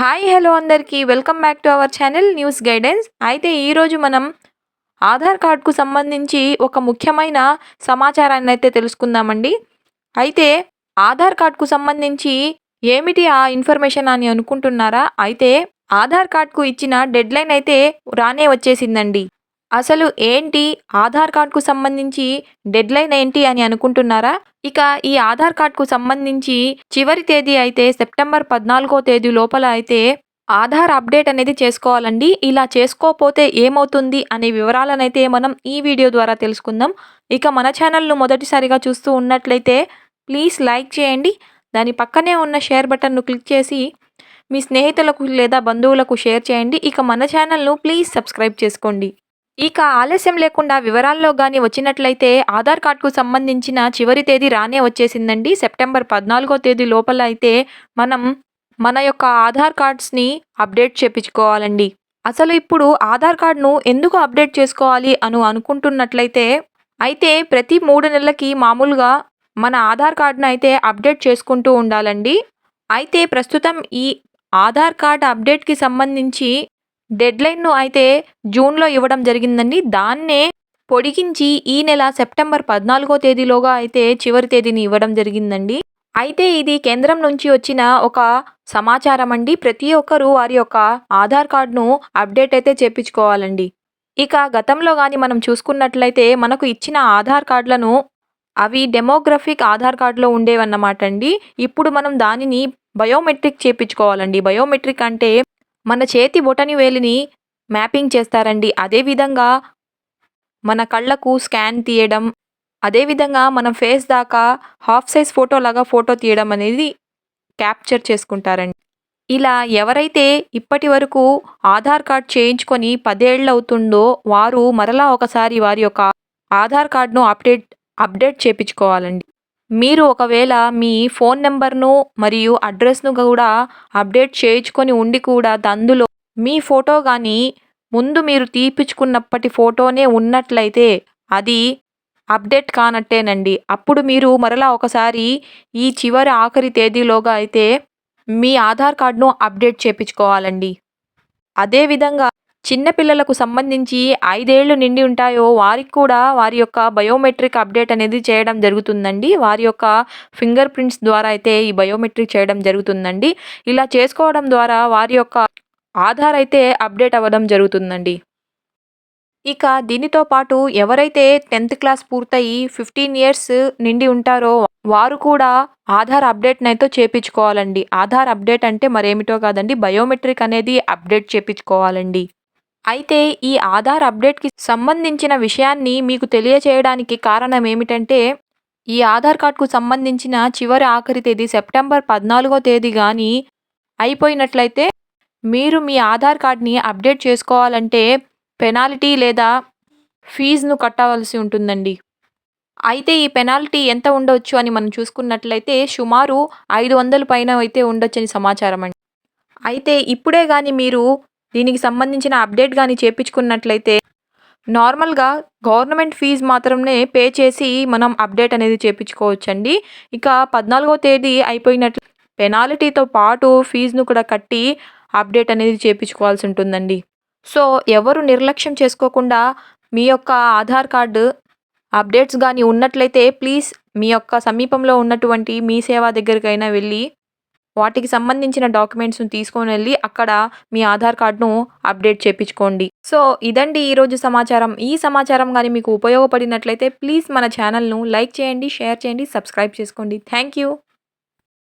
Hi hello అందరికీ. Welcome back to our channel news guidance. అయితే ఈరోజు మనం ఆధార్ కార్డ్కు సంబంధించి ఒక ముఖ్యమైన సమాచారాన్ని అయితే తెలుసుకుందామండి. అయితే ఆధార్ కార్డ్కు సంబంధించి ఏమిటి ఆ ఇన్ఫర్మేషన్ అని అనుకుంటున్నారా? అయితే ఆధార్ కార్డ్కు ఇచ్చిన డెడ్లైన్ అయితే రానే వచ్చేసిందండి. అసలు ఏంటి? ఆధార్ కార్డుకు సంబంధించి డెడ్లైన్ ఏంటి అని అనుకుంటున్నారా? ఇక ఈ ఆధార్ కార్డ్కు సంబంధించి చివరి తేదీ అయితే సెప్టెంబర్ పద్నాలుగో తేదీ లోపల అయితే ఆధార్ అప్డేట్ అనేది చేసుకోవాలండి. ఇలా చేసుకోకపోతే ఏమవుతుంది అనే వివరాలనైతే మనం ఈ వీడియో ద్వారా తెలుసుకుందాం. ఇక మన ఛానల్ను మొదటిసారిగా చూస్తూ ఉన్నట్లయితే ప్లీజ్ లైక్ చేయండి. దాని పక్కనే ఉన్న షేర్ బటన్ను క్లిక్ చేసి మీ స్నేహితులకు లేదా బంధువులకు షేర్ చేయండి. ఇక మన ఛానల్ను ప్లీజ్ సబ్స్క్రైబ్ చేసుకోండి. ఇక ఆలస్యం లేకుండా వివరాల్లో కానీ వచ్చినట్లయితే ఆధార్ కార్డుకు సంబంధించిన చివరి తేదీ రానే వచ్చేసిందండి. సెప్టెంబర్ పద్నాలుగో తేదీ లోపల అయితే మనం మన యొక్క ఆధార్ కార్డ్స్ని అప్డేట్ చేపించుకోవాలండి. అసలు ఇప్పుడు ఆధార్ కార్డ్ను ఎందుకు అప్డేట్ చేసుకోవాలి అని అనుకుంటున్నట్లయితే అయితే ప్రతి మూడు నెలలకి మామూలుగా మన ఆధార్ కార్డును అయితే అప్డేట్ చేసుకుంటూ ఉండాలండి. అయితే ప్రస్తుతం ఈ ఆధార్ కార్డ్ అప్డేట్కి సంబంధించి డెడ్లైన్ను అయితే జూన్లో ఇవ్వడం జరిగిందండి. దాన్నే పొడిగించి ఈ నెల సెప్టెంబర్ పద్నాలుగో తేదీలోగా అయితే చివరి తేదీని ఇవ్వడం జరిగిందండి. అయితే ఇది కేంద్రం నుంచి వచ్చిన ఒక సమాచారం అండి ప్రతి ఒక్కరూ వారి యొక్క ఆధార్ కార్డును అప్డేట్ అయితే చేపించుకోవాలండి. ఇక గతంలో కానీ మనం చూసుకున్నట్లయితే మనకు ఇచ్చిన ఆధార్ కార్డులను అవి డెమోగ్రఫిక్ ఆధార్ కార్డులో ఉండేవన్నమాట అండి ఇప్పుడు మనం దానిని బయోమెట్రిక్ చేపించుకోవాలండి. బయోమెట్రిక్ అంటే మన చేతి బొటని వేలిని మ్యాపింగ్ చేస్తారండి. అదేవిధంగా మన కళ్ళకు స్కాన్ తీయడం అదేవిధంగా మన ఫేస్ దాకా హాఫ్ సైజ్ ఫోటో లాగా ఫోటో తీయడం అనేది క్యాప్చర్ చేసుకుంటారండి. ఇలా ఎవరైతే ఇప్పటి వరకు ఆధార్ కార్డ్ చేయించుకొని పదేళ్ళు అవుతుందో వారు మరలా ఒకసారి వారి యొక్క ఆధార్ కార్డ్ను అప్డేట్ అప్డేట్ చేయించుకోవాలండి మీరు ఒకవేళ మీ ఫోన్ నెంబర్ను మరియు అడ్రస్ను కూడా అప్డేట్ చేయించుకొని ఉండి కూడా అందులో మీ ఫోటో కానీ ముందు మీరు తీపిచ్చుకున్నప్పటి ఫోటోనే ఉన్నట్లయితే అది అప్డేట్ కానట్టేనండి. అప్పుడు మీరు మరలా ఒకసారి ఈ చివరి ఆఖరి తేదీలోగా అయితే మీ ఆధార్ కార్డును అప్డేట్ చేయించుకోవాలండి. అదేవిధంగా చిన్నపిల్లలకు సంబంధించి ఐదేళ్ళు నిండి ఉంటాయో వారికి కూడా వారి యొక్క బయోమెట్రిక్ అప్డేట్ అనేది చేయడం జరుగుతుందండి. వారి యొక్క ఫింగర్ ప్రింట్స్ ద్వారా అయితే ఈ బయోమెట్రిక్ చేయడం జరుగుతుందండి. ఇలా చేసుకోవడం ద్వారా వారి యొక్క ఆధార్ అయితే అప్డేట్ అవ్వడం జరుగుతుందండి. ఇక దీనితో పాటు ఎవరైతే టెన్త్ క్లాస్ పూర్తయి ఫిఫ్టీన్ ఇయర్స్ నిండి ఉంటారో వారు కూడా ఆధార్ అప్డేట్ని అయితే చేపించుకోవాలండి. ఆధార్ అప్డేట్ అంటే మరేమిటో కాదండి బయోమెట్రిక్ అనేది అప్డేట్ చేపించుకోవాలండి. అయితే ఈ ఆధార్ అప్డేట్కి సంబంధించిన విషయాన్ని మీకు తెలియచేయడానికి కారణం ఏమిటంటే ఈ ఆధార్ కార్డ్కు సంబంధించిన చివరి ఆఖరి తేదీ సెప్టెంబర్ పద్నాలుగో తేదీ కానీ అయిపోయినట్లయితే మీరు మీ ఆధార్ కార్డ్ని అప్డేట్ చేసుకోవాలంటే పెనాల్టీ లేదా ఫీజును కట్టవలసి ఉంటుందండి. అయితే ఈ పెనాల్టీ ఎంత ఉండవచ్చు అని మనం చూసుకున్నట్లయితే సుమారు ఐదు వందల పైన అయితే ఉండొచ్చని సమాచారం అండి. అయితే ఇప్పుడే కానీ మీరు దీనికి సంబంధించిన అప్డేట్ కానీ చేపించుకున్నట్లయితే నార్మల్గా గవర్నమెంట్ ఫీజు మాత్రమే పే చేసి మనం అప్డేట్ అనేది చేయించుకోవచ్చండి ఇక పద్నాలుగో తేదీ అయిపోయినట్లు పెనాల్టీతో పాటు ఫీజును కూడా కట్టి అప్డేట్ అనేది చేయించుకోవాల్సి ఉంటుందండి. సో ఎవరు నిర్లక్ష్యం చేసుకోకుండా మీ యొక్క ఆధార్ కార్డు అప్డేట్స్ కానీ ఉన్నట్లయితే ప్లీజ్ మీ యొక్క సమీపంలో ఉన్నటువంటి మీ సేవా దగ్గరికైనా వెళ్ళి వాటికి సంబంధించిన డాక్యుమెంట్స్ను తీసుకొని వెళ్ళి అక్కడ మీ ఆధార్ కార్డ్ను అప్డేట్ చేయించుకోండి సో ఇదండి ఈరోజు సమాచారం. ఈ సమాచారం కానీ మీకు ఉపయోగపడినట్లయితే ప్లీజ్ మన ఛానల్ను లైక్ చేయండి షేర్ చేయండి సబ్స్క్రైబ్ చేసుకోండి. Thank you.